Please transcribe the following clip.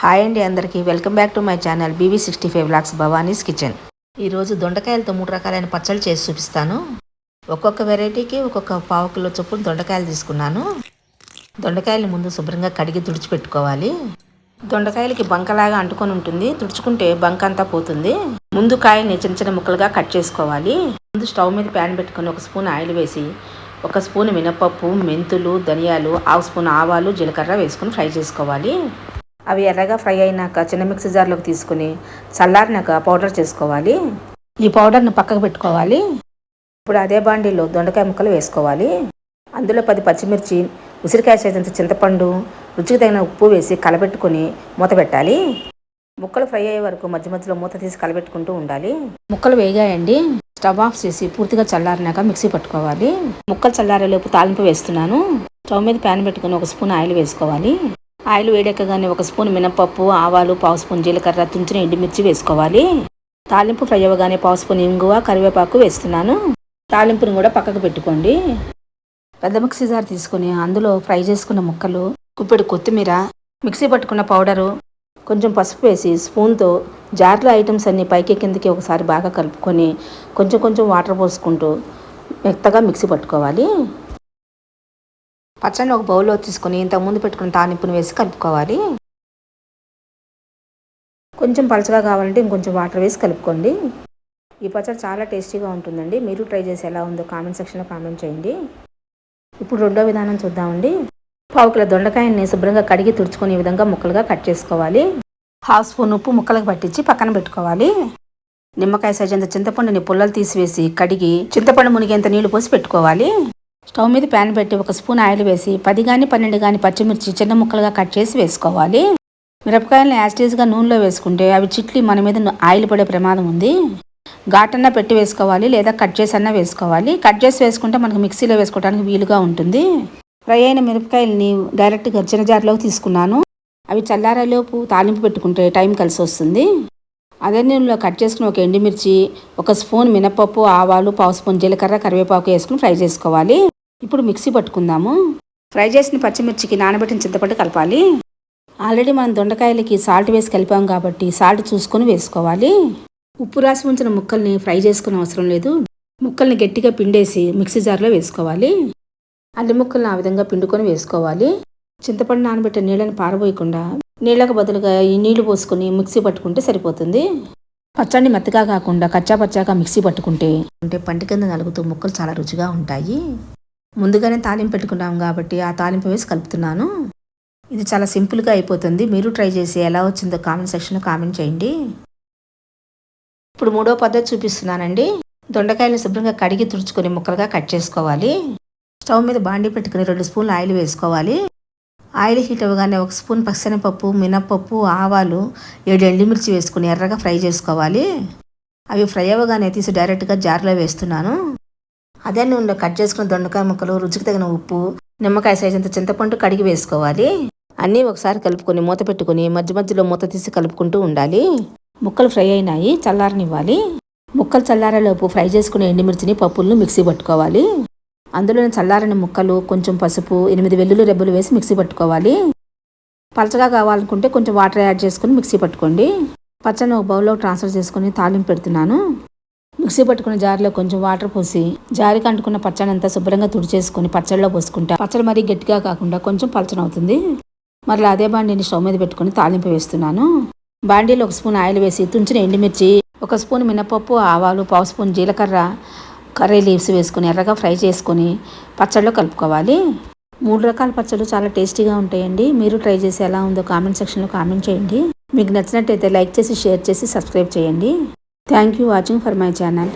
Hi అండి అందరికీ. Welcome back to my channel BV sixty five blocks Bhavani's kitchen. ఈరోజు దొండకాయలతో మూడు రకాలైన పచ్చళ్ళు చేసి చూపిస్తాను. ఒక్కొక్క వెరైటీకి ఒక్కొక్క పావు కిలో చొప్పున దొండకాయలు తీసుకున్నాను. దొండకాయలు ముందు శుభ్రంగా కడిగి తుడిచిపెట్టుకోవాలి. దొండకాయలకి బంకలాగా అంటుకొని ఉంటుంది. తుడుచుకుంటే బంక అంతా పోతుంది. ముందు కాయని చిన్న చిన్న ముక్కలుగా కట్ చేసుకోవాలి. ముందు స్టవ్ మీద ప్యాన్ పెట్టుకొని ఒక స్పూన్ ఆయిల్ వేసి ఒక స్పూన్ మినపప్పు మెంతులు ధనియాలు హాఫ్ స్పూన్ ఆవాలు జీలకర్ర వేసుకొని ఫ్రై చేసుకోవాలి. అవి ఎర్రగా ఫ్రై అయినాక చిన్న మిక్సీ జార్లోకి తీసుకుని చల్లారినాక పౌడర్ చేసుకోవాలి. ఈ పౌడర్ను పక్కకు పెట్టుకోవాలి. ఇప్పుడు అదే బాండీలో దొండకాయ ముక్కలు వేసుకోవాలి. అందులో పది పచ్చిమిర్చి ఉసిరికాయ సైజంత చింతపండు రుచికి తగిన ఉప్పు వేసి కలబెట్టుకుని మూత పెట్టాలి. ముక్కలు ఫ్రై అయ్యే వరకు మధ్య మధ్యలో మూత తీసి కలబెట్టుకుంటూ ఉండాలి. ముక్కలు వేగాయండి. స్టవ్ ఆఫ్ చేసి పూర్తిగా చల్లారినాక మిక్సీ పట్టుకోవాలి. ముక్కలు చల్లారేలోపు తాలింపు వేస్తున్నాను. స్టవ్ మీద ప్యాన్ పెట్టుకుని ఒక స్పూన్ ఆయిల్ వేసుకోవాలి. ఆయిల్ వేడెక్కగానే ఒక స్పూన్ మినపప్పు ఆవాలు పావు స్పూన్ జీలకర్ర తుంచిన ఎండుమిర్చి వేసుకోవాలి. తాలింపు ఫ్రై అవ్వగానే పావు స్పూన్ ఇంగువ కరివేపాకు వేస్తున్నాను. తాలింపుని కూడా పక్కకు పెట్టుకోండి. పెద్ద మిక్సీ జార్ తీసుకుని అందులో ఫ్రై చేసుకున్న ముక్కలు కుప్పెడు కొత్తిమీర మిక్సీ పట్టుకున్న పౌడరు కొంచెం పసుపు వేసి స్పూన్తో జార్లో ఐటమ్స్ అన్నీ పైకి కిందకి ఒకసారి బాగా కలుపుకొని కొంచెం కొంచెం వాటర్ పోసుకుంటూ మెత్తగా మిక్సీ పట్టుకోవాలి. పచ్చడిని ఒక బౌల్లో తీసుకొని ఇంతకుముందు పెట్టుకున్న తానిప్పును వేసి కలుపుకోవాలి. కొంచెం పలచగా కావాలంటే ఇంకొంచెం వాటర్ వేసి కలుపుకోండి. ఈ పచ్చడి చాలా టేస్టీగా ఉంటుందండి. మీరు ట్రై చేసి ఎలా ఉందో కామెంట్ సెక్షన్లో కామెంట్ చేయండి. ఇప్పుడు రెండో విధానం చూద్దామండి. పావు కిలో దొండకాయని శుభ్రంగా కడిగి తుడుచుకునే విధంగా ముక్కలుగా కట్ చేసుకోవాలి. హాఫ్ స్పూన్ ఉప్పు ముక్కలకు పట్టించి పక్కన పెట్టుకోవాలి. నిమ్మకాయ సైజ్ అంత చింతపండుని పుల్లలు తీసివేసి కడిగి చింతపండు మునిగేంత నీళ్ళు పోసి పెట్టుకోవాలి. స్టవ్ మీద ప్యాన్ పెట్టి ఒక స్పూన్ ఆయిల్ వేసి పది కానీ పన్నెండు కానీ పచ్చిమిర్చి చిన్న ముక్కలుగా కట్ చేసి వేసుకోవాలి. మిరపకాయలను యాస్టేజ్గా నూనెలో వేసుకుంటే అవి చిట్లి మన మీద ఆయిల్ పడే ప్రమాదం ఉంది. ఘాటన్నా పెట్టి వేసుకోవాలి లేదా కట్ చేసి అన్నా వేసుకోవాలి. కట్ చేసి వేసుకుంటే మనకు మిక్సీలో వేసుకోవడానికి వీలుగా ఉంటుంది. ఫ్రై అయిన మిరపకాయలని డైరెక్ట్గా చిన్న జార్లోకి తీసుకున్నాను. అవి చల్లారేలోపు తాలింపు పెట్టుకుంటే టైం కలిసి వస్తుంది. అదే నూనెలో కట్ చేసుకుని ఒక ఎండుమిర్చి ఒక స్పూన్ మినపప్పు ఆవాలు పావు స్పూన్ జీలకర్ర కరివేపాకు వేసుకుని ఫ్రై చేసుకోవాలి. ఇప్పుడు మిక్సీ పట్టుకుందాము. ఫ్రై చేసిన పచ్చిమిర్చికి నానబెట్టిన చింతపండు కలపాలి. ఆల్రెడీ మనం దొండకాయలకి సాల్ట్ వేసి కలిపాం కాబట్టి సాల్ట్ చూసుకొని వేసుకోవాలి. ఉప్పు రాసి ఉంచిన ముక్కల్ని ఫ్రై చేసుకునే అవసరం లేదు. ముక్కల్ని గట్టిగా పిండేసి మిక్సీ జార్లో వేసుకోవాలి. అల్లి ముక్కల్ని ఆ విధంగా పిండుకొని వేసుకోవాలి. చింతపండు నానబెట్టిన నీళ్ళని పారబోయకుండా నీళ్ళకు బదులుగా ఈ నీళ్ళు పోసుకొని మిక్సీ పట్టుకుంటే సరిపోతుంది. పచ్చడి మెత్తగా కాకుండా కచ్చా పచ్చాగా మిక్సీ పట్టుకుంటే అంటే పంటి కింద నలుగుతూ ముక్కలు చాలా రుచిగా ఉంటాయి. ముందుగానే తాలింపు పెట్టుకున్నాం కాబట్టి ఆ తాలింపు వేసి కలుపుతున్నాను. ఇది చాలా సింపుల్గా అయిపోతుంది. మీరు ట్రై చేసి ఎలా వచ్చిందో కామెంట్ సెక్షన్లో కామెంట్ చేయండి. ఇప్పుడు మూడో పద్ధతి చూపిస్తున్నానండి. దొండకాయలను శుభ్రంగా కడిగి తుడుచుకొని ముక్కలుగా కట్ చేసుకోవాలి. స్టవ్ మీద బాండీ పెట్టుకుని రెండు స్పూన్లు ఆయిల్ వేసుకోవాలి. ఆయిల్ హీట్ అవ్వగానే ఒక స్పూన్ పచ్చనిపప్పు మినప్పప్పు ఆవాలు ఏడు ఎండుమిర్చి వేసుకుని ఎర్రగా ఫ్రై చేసుకోవాలి. అవి ఫ్రై అవ్వగానే తీసి డైరెక్ట్గా జార్లో వేస్తున్నాను. అదే నూనెలో కట్ చేసుకున్న దొండకాయ ముక్కలు రుచికి తగిన ఉప్పు నిమ్మకాయ సైజ్ అంత చింతపండు కడిగి వేసుకోవాలి. అన్నీ ఒకసారి కలుపుకొని మూత పెట్టుకుని మధ్య మధ్యలో మూత తీసి కలుపుకుంటూ ఉండాలి. ముక్కలు ఫ్రై అయినాయి చల్లారనివ్వాలి. ముక్కలు చల్లారేలోపు ఫ్రై చేసుకునే ఎండుమిర్చిని పప్పులను మిక్సీ పట్టుకోవాలి. అందులోని చల్లారని ముక్కలు కొంచెం పసుపు ఎనిమిది వెల్లుల్లి రెబ్బలు వేసి మిక్సీ పట్టుకోవాలి. పలచగా కావాలనుకుంటే కొంచెం వాటర్ యాడ్ చేసుకుని మిక్సీ పట్టుకోండి. పచ్చని ఒక బౌల్లో ట్రాన్స్ఫర్ చేసుకుని తాలింపు పెడుతున్నాను. మిక్సీ పట్టుకున్న జారిలో కొంచెం వాటర్ పోసి జారికి అంటుకున్న పచ్చడి అంతా శుభ్రంగా తుడిచేసుకుని పచ్చడిలో పోసుకుంటా. పచ్చడి మరీ గట్టిగా కాకుండా కొంచెం పలచనవుతుంది. మరలా అదే బాండీని స్టవ్ మీద పెట్టుకుని తాలింపు వేస్తున్నాను. బాండీలో ఒక స్పూన్ ఆయిల్ వేసి తుంచిన ఎండుమిర్చి ఒక స్పూన్ మినపప్పు ఆవాలు పావు స్పూన్ జీలకర్ర కర్రీ లీవ్స్ వేసుకొని ఎర్రగా ఫ్రై చేసుకొని పచ్చడిలో కలుపుకోవాలి. మూడు రకాల పచ్చళ్ళు చాలా టేస్టీగా ఉంటాయండి. మీరు ట్రై చేసి ఎలా ఉందో కామెంట్ సెక్షన్లో కామెంట్ చేయండి. మీకు నచ్చినట్టయితే లైక్ చేసి షేర్ చేసి సబ్స్క్రైబ్ చేయండి. Thank you watching for my channel